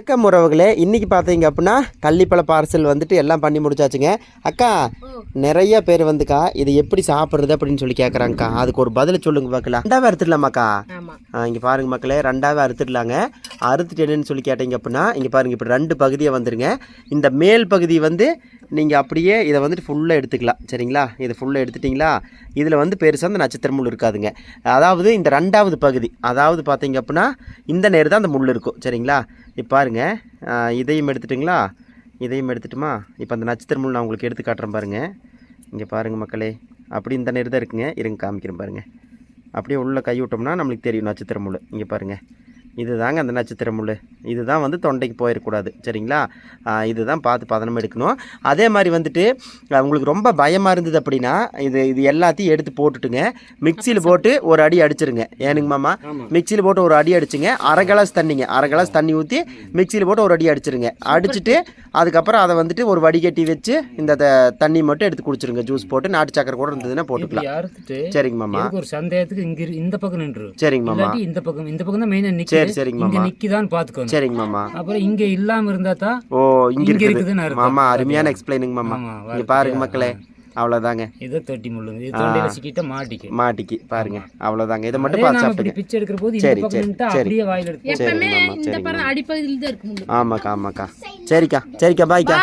வணக்கம் உறவுகளே. இன்னைக்கு பார்த்தீங்க அப்படின்னா கள்ளிப்பழ பார்சல் வந்துட்டு எல்லாம் பண்ணி முடிச்சாச்சுங்க. அக்கா நிறைய பேர் வந்துக்கா இது எப்படி சாப்பிட்றது அப்படின்னு சொல்லி கேட்குறாங்கக்கா அதுக்கு ஒரு பதில் சொல்லுங்க பார்க்கலாம். ரெண்டாவே அறுத்துடலாமாக்கா? இங்கே பாருங்க மக்களே ரெண்டாவே அறுத்துடலாங்க. அறுத்துட்டு என்னன்னு சொல்லி கேட்டீங்க அப்படின்னா இங்கே பாருங்க இப்படி ரெண்டு பகுதியாக வந்துருங்க. இந்த மேல் பகுதி வந்து நீங்கள் அப்படியே இதை வந்துட்டு ஃபுல்லாக எடுத்துக்கலாம். சரிங்களா? இதை ஃபுல்லாக எடுத்துட்டிங்களா? இதில் வந்து பெருசாக அந்த நட்சத்திர முள் இருக்காதுங்க. அதாவது இந்த ரெண்டாவது பகுதி அதாவது பார்த்தீங்க அப்படின்னா இந்த நேர் தான் அந்த முள் இருக்கும். சரிங்களா? இப்போ பாருங்க. இதையும் எடுத்துட்டுங்களா? இதையும் எடுத்துட்டுமா? இப்போ அந்த நட்சத்திர முள் நான் உங்களுக்கு எடுத்து காட்டுறேன் பாருங்கள் இங்கே பாருங்கள் மக்களே. அப்படி இந்த நேர் தான் இருக்குங்க. இருங்க காமிக்கிறேன் பாருங்கள் அப்படியே உள்ளே கை விட்டோம்னா நம்மளுக்கு தெரியும் நட்சத்திர முள். இங்கே பாருங்கள் பாருங்க இதுதாங்க அந்த நட்சத்திர முள் இதுதான் வந்து தொண்டைக்கு போயிடக்கூடாது சரிங்களா? ஆ, இதுதான் பார்த்து பதனம் எடுக்கணும். அதே மாதிரி வந்துட்டு உங்களுக்கு ரொம்ப பயமாக இருந்தது அப்படின்னா இது இது எல்லாத்தையும் எடுத்து போட்டுட்டுங்க. மிக்சியில் போட்டு ஒரு அடி அடிச்சிருங்க. ஏனுங்க மாமா? மிக்சியில் போட்டு ஒரு அடி அடிச்சுங்க. அரை கிளாஸ் தண்ணிங்க. அரை கிளாஸ் தண்ணி ஊற்றி மிக்சியில் போட்டு ஒரு அடி அடிச்சிருங்க. அடிச்சுட்டு அதுக்கப்புறம் அதை வந்துட்டு ஒரு வடிகட்டி வச்சு இந்த தண்ணி மட்டும் எடுத்து குடிச்சிருங்க. ஜூஸ் போட்டு நாட்டு சக்கரை கூட இருந்ததுன்னா போட்டுக்கலாம். சரிங்க மாமா. ஒரு சந்தேகத்துக்கு இங்க இந்த பக்கம் நின்று. சரிங்க மாமா. இந்த பக்கம் இந்த பக்கம் தான் மெயினா நிக்குது. சரி சரிங்க இங்க மாமா. நிக்குதான்னு பாத்துக்கணும் சரிங்க மாமா. அப்புறம் இங்க இல்லாம இருந்தா தான் ஓ இங்க இருக்குது. மாமா அருமையான எக்ஸ்பிளைனுங்க மாமா. இங்க பாருங்க மக்களே அவ்வளோதாங்க இதை தொட்டி முள்ளுங்க. இது தொண்டையில சிக்கிட்ட மாட்டிக்கு. மாட்டிக்கு பாருங்க அவ்வளோதாங்க இதை மட்டும் பார்த்து சாப்பிட்டுங்க பிச்சை எடுக்கிற போது இந்த சரி, சரி. அப்படியே வாயில எடுத்து சரிங்க மாமா சரிங்க மாமா. அடிப்பகுதியில் தான் இருக்கு முள்ளு ஆமாக்கா ஆமாக்கா. சரிக்கா சரிக்கா பாய்க்கா